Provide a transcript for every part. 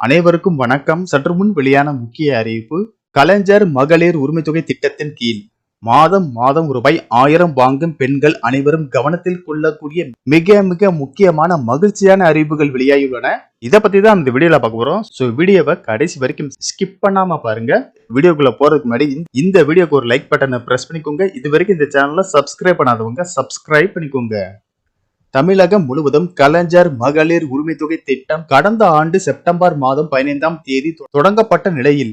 அனைவருக்கும் வணக்கம். சற்று முன் வெளியான முக்கிய அறிவிப்பு கலைஞர் மகளிர் உரிமை தொகை திட்டத்தின் கீழ் மாதம் மாதம் ரூபாய் ஆயிரம் வாங்கும் பெண்கள் அனைவரும் கவனத்தில் கொள்ளக்கூடிய மிக மிக முக்கியமான மகிழ்ச்சியான அறிவிப்புகள் வெளியாகியுள்ளன. இதை பத்தி தான் இந்த வீடியோல பார்க்க போறோம். ஸோ வீடியோவை கடைசி வரைக்கும் ஸ்கிப் பண்ணாம பாருங்க. வீடியோக்குள்ள போறதுக்கு முன்னாடி இந்த- வீடியோக்கு ஒரு லைக் பட்டனை பிரஸ் பண்ணிக்கோங்க. இது வரைக்கும் இந்த சேனலை சப்ஸ்கிரைப் பண்ணாதவங்க சப்ஸ்கிரைப் பண்ணிக்கோங்க. தமிழகம் முழுவதும் கலைஞர் மகளிர் உரிமை தொகை திட்டம் கடந்த ஆண்டு செப்டம்பர் மாதம் பதினைந்தாம் தேதி தொடங்கப்பட்ட நிலையில்.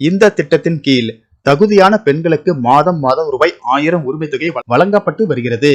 இந்த திட்டத்தின் கீழ் தகுதியான பெண்களுக்கு மாதம் மாதம் ரூபாய் ஆயிரம் உரிமை தொகை வழங்கப்பட்டு வருகிறது.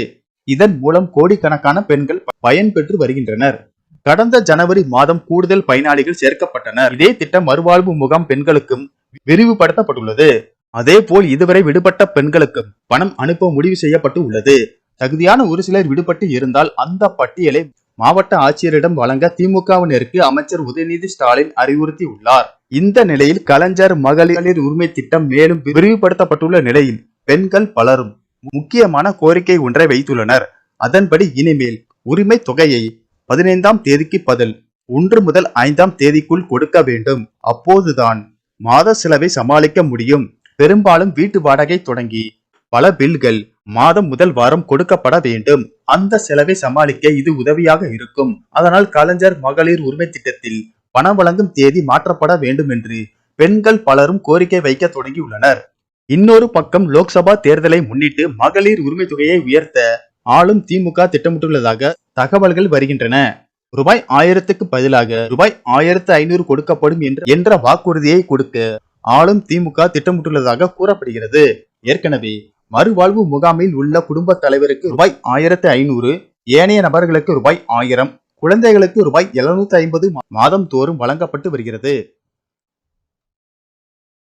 இதன் மூலம் கோடிக்கணக்கான பெண்கள் பயன்பெற்று வருகின்றனர். கடந்த ஜனவரி மாதம் கூடுதல் பயனாளிகள் சேர்க்கப்பட்டனர். இதே திட்டம் மறுவாழ்வு முகாம் பெண்களுக்கும் விரிவுபடுத்தப்பட்டுள்ளது. அதேபோல் இதுவரை விடுபட்ட பெண்களுக்கும் பணம் அனுப்ப முடிவு செய்யப்பட்டு உள்ளது. தகுதியான ஒரு சிலர் விடுபட்டு இருந்தால் அந்த பட்டியலை மாவட்ட ஆட்சியரிடம் வழங்க திமுகவினருக்கு அமைச்சர் உதயநிதி ஸ்டாலின் அறிவுறுத்தி உள்ளார். இந்த நிலையில் கலைஞர் மகளிர் உரிமை திட்டம் மேலும் விரிவுபடுத்தப்பட்டுள்ள நிலையில் பெண்கள் பலரும் முக்கியமான கோரிக்கை ஒன்றை வைத்துள்ளனர். அதன்படி இனிமேல் உரிமை தொகையை பதினைந்தாம் தேதிக்கு பதில் ஒன்று முதல் ஐந்தாம் தேதிக்குள் கொடுக்க வேண்டும். அப்போதுதான் மாத செலவை சமாளிக்க முடியும். பெரும்பாலும் வீட்டு வாடகை தொடங்கி பல பில்கள் மாதம் முதல் வாரம் கொடுக்கப்பட வேண்டும். அந்த செலவை சமாளிக்க இது உதவியாக இருக்கும். அதனால் கலைஞர் மகளிர் உரிமை திட்டத்தில் பணம் வழங்கும் தேதி மாற்றப்பட வேண்டும் என்று பெண்கள் பலரும் கோரிக்கை வைக்க தொடங்கியுள்ளனர். இன்னொரு பக்கம் லோக்சபா தேர்தலை முன்னிட்டு மகளிர் உரிமை தொகையை உயர்த்த ஆளும் திமுக திட்டமிட்டுள்ளதாக தகவல்கள் வருகின்றன. ரூபாய் ஆயிரத்துக்கு பதிலாக ரூபாய் ஆயிரத்து ஐநூறு கொடுக்கப்படும் என்று என்ற வாக்குறுதியை கொடுக்க ஆளும் திமுக திட்டமிட்டுள்ளதாக கூறப்படுகிறது. ஏற்கனவே மறுவாழ்வு முகாமில் உள்ள குடும்ப தலைவருக்கு ரூபாய் ஆயிரத்தி ஐநூறு ஏனைய நபர்களுக்கு ரூபாய் ஆயிரம் குழந்தைகளுக்கு ரூபாய் எழுநூத்தி ஐம்பது மாதம் தோறும் வழங்கப்பட்டு வருகிறது.